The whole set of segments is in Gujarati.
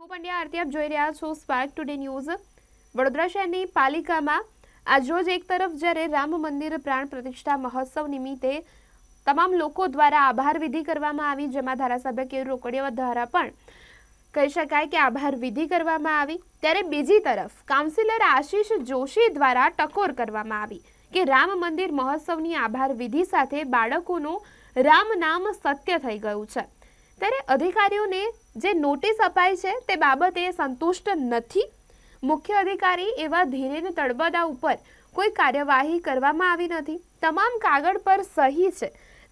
હું પંડ્યા આરતી, આપ જોઈ રહ્યા છો સ્પાર્ક ટુડે ન્યૂઝ વડોદરા શહેરની પાલિકામાં આજરોજ એક તરફ જ્યારે રામ મંદિર પ્રાણ પ્રતિષ્ઠા મહોત્સવ નિમિત્તે તમામ લોકો દ્વારા આભાર વિધિ કરવામાં આવી, જેમાં ધારાસભ્ય કે રોકડિયા દ્વારા પણ કહી શકાય કે આભાર વિધિ કરવામાં આવી, ત્યારે બીજી તરફ કાઉન્સિલર આશીષ જોશી દ્વારા ટકોર કરવામાં આવી કે રામ મંદિર મહોત્સવની આભાર વિધિ સાથે બાળકોનું રામ નામ સત્ય થઈ ગયું છે. ત્યારે અધિકારીઓને જે નોટિસ અપાઈ છે તે બાબતે સંતુષ્ટ નથી. મુખ્ય અધિકારી એવા ધીરેન તળબદા ઉપર કોઈ કાર્યવાહી કરવામાં આવી નથી. તમામ કાગળ પર સહી છે.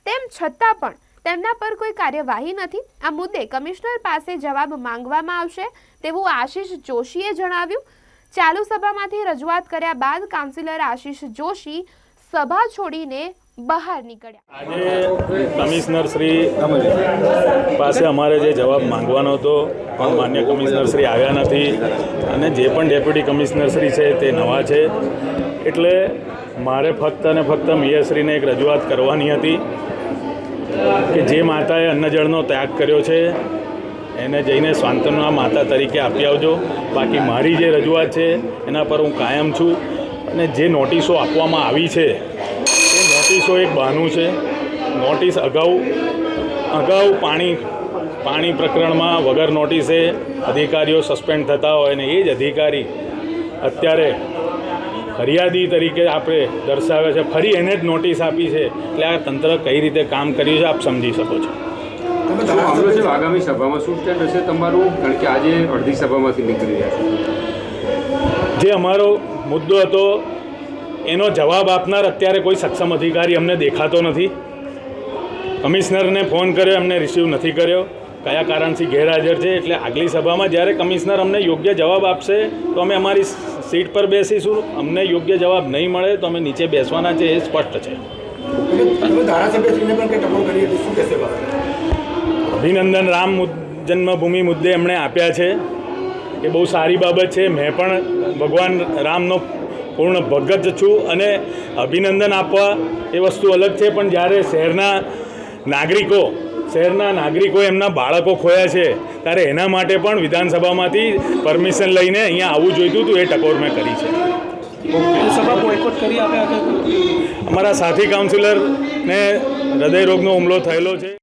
તેમ છતાં પણ તેમના પર કોઈ કાર્યવાહી નથી. આ મુદ્દે કમિશનર પાસે જવાબ માંગવામાં આવશે તેવું આશીષ જોશીએ જણાવ્યું. ચાલુ સભામાંથી રજૂઆત કર્યા બાદ કાઉન્સિલર આશીષ જોશી સભા છોડીને બહાર નીકળ્યા. આજે કમિશનર શ્રી પાસે અમારે જે જવાબ માંગવાનો હતો, પણ માન્ય કમિશનર શ્રી આવ્યા નથી. અને જે પણ ડેપ્યુટી કમિશનર શ્રી છે તે નવા છે. એટલે મારે ફક્ત અને ફક્ત મેયરશ્રીને એક રજૂઆત કરવાની હતી કે જે માતાએ અન્નજળનો ત્યાગ કર્યો છે, એને જઈને સ્વાંતના માતા તરીકે આપી આવજો. બાકી મારી જે રજૂઆત છે, એના પર હું કાયમ છું. અને જે નોટિસો આપવામાં આવી છે નોટિસો એક બહાનું છે. નોટિસ અગાઉ અગાઉ પાણી પાણી પ્રકરણમાં વગર નોટિસે અધિકારીઓ સસ્પેન્ડ થતા હોય અને એ જ અધિકારી અત્યારે ફરિયાદી તરીકે આપણે દર્શાવે છે ફરી એને જ નોટિસ આપી છે. એટલે આ તંત્ર કઈ રીતે કામ કર્યું છે આપ સમજી શકો છો. આગામી સભામાં શું સ્ટેન્ડ હશે તમારું કારણ કે આજે અડધી સભામાંથી નીકળી રહ્યા છે. જે અમારો મુદ્દો હતો એનો જવાબ આપનાર અત્યારે કોઈ સક્ષમ અધિકારી અમને દેખાતો નથી. કમિશનરને ફોન કર્યો એમને રિસીવ નથી કર્યો. કયા કારણથી ગેરહાજર છે? એટલે આગલી સભામાં જ્યારે કમિશનર અમને યોગ્ય જવાબ આપશે તો અમે અમારી સીટ પર બેસીશું. અમને યોગ્ય જવાબ નહીં મળે તો અમે નીચે બેસવાના છે એ સ્પષ્ટ છે. અભિનંદન રામ જન્મભૂમિ મુદ્દે એમણે આપ્યા છે. એ બહુ સારી બાબત છે. મેં પણ ભગવાન રામનો પૂર્ણ ભગત છું અને અભિનંદન આપવા એ વસ્તુ અલગ છે પણ જ્યારે શહેરના નાગરિકો શહેરના નાગરિકો એમના બાળકો ખોયા છે ત્યારે એના માટે પણ વિધાનસભામાંથી પરમિશન લઈને અહીંયા આવવું જોઈતું હતું એ ટકોર મેં કરી છે. અમારા સાથી કાઉન્સિલરને હૃદયરોગનો હુમલો થયેલો છે.